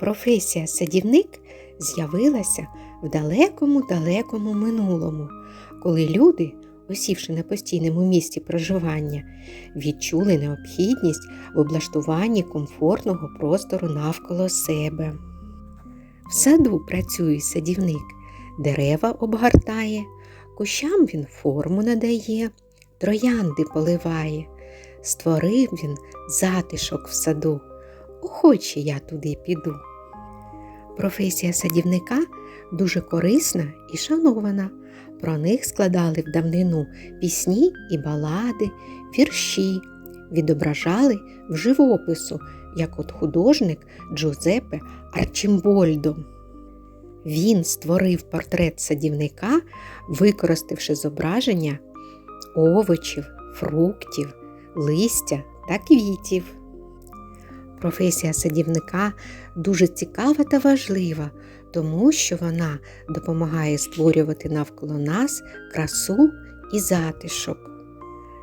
Професія садівник з'явилася в далекому-далекому минулому, коли люди, осівши на постійному місці проживання, відчули необхідність в облаштуванні комфортного простору навколо себе. В саду працює садівник, дерева обгортає, кущам він форму надає, троянди поливає. Створив він затишок в саду. Охоче я туди піду. Професія садівника дуже корисна і шанована. Про них складали в давнину пісні і балади, вірші, відображали в живопису, як от художник Джузеппе Арчімбольдо. Він створив портрет садівника, використавши зображення овочів, фруктів, листя та квітів. Професія садівника дуже цікава та важлива, тому що вона допомагає створювати навколо нас красу і затишок.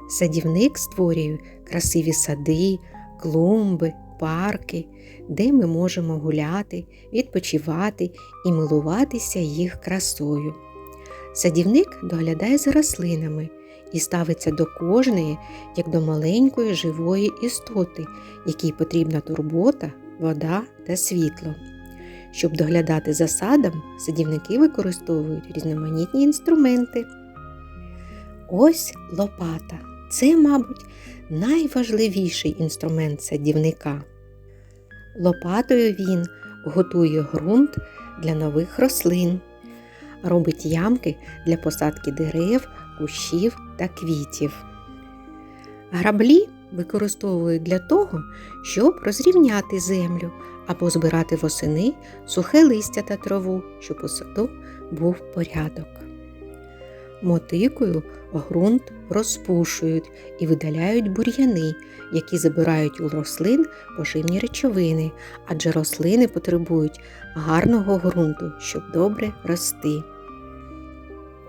Садівник створює красиві сади, клумби, парки, де ми можемо гуляти, відпочивати і милуватися їх красою. Садівник доглядає за рослинами і ставиться до кожної, як до маленької живої істоти, якій потрібна турбота, вода та світло. Щоб доглядати за садом, садівники використовують різноманітні інструменти. Ось лопата. Це, мабуть, найважливіший інструмент садівника. Лопатою він готує ґрунт для нових рослин, робить ямки для посадки дерев, кущів та квітів. Граблі використовують для того, щоб розрівняти землю або збирати восени сухе листя та траву, щоб у саду був порядок. Мотикою ґрунт розпушують і видаляють бур'яни, які забирають у рослин поживні речовини, адже рослини потребують гарного ґрунту, щоб добре рости.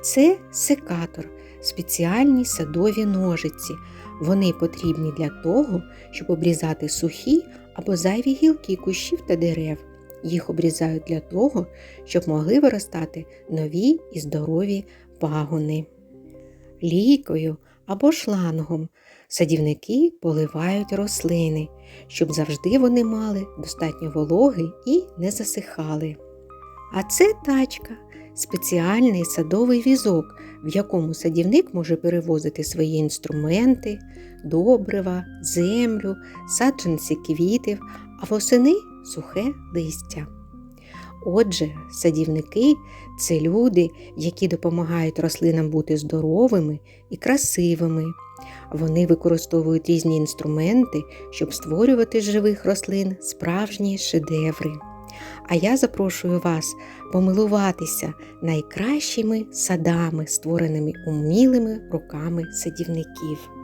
Це секатор, спеціальні садові ножиці. Вони потрібні для того, щоб обрізати сухі або зайві гілки кущів та дерев. Їх обрізають для того, щоб могли виростати нові і здорові пагони. Лійкою або шлангом садівники поливають рослини, щоб завжди вони мали достатньо вологи і не засихали. А це тачка, спеціальний садовий візок, в якому садівник може перевозити свої інструменти, добрива, землю, саджанці квітів, а восени сухе листя. Отже, садівники це люди, які допомагають рослинам бути здоровими і красивими. Вони використовують різні інструменти, щоб створювати з живих рослин справжні шедеври. А я запрошую вас помилуватися найкращими садами, створеними умілими руками садівників.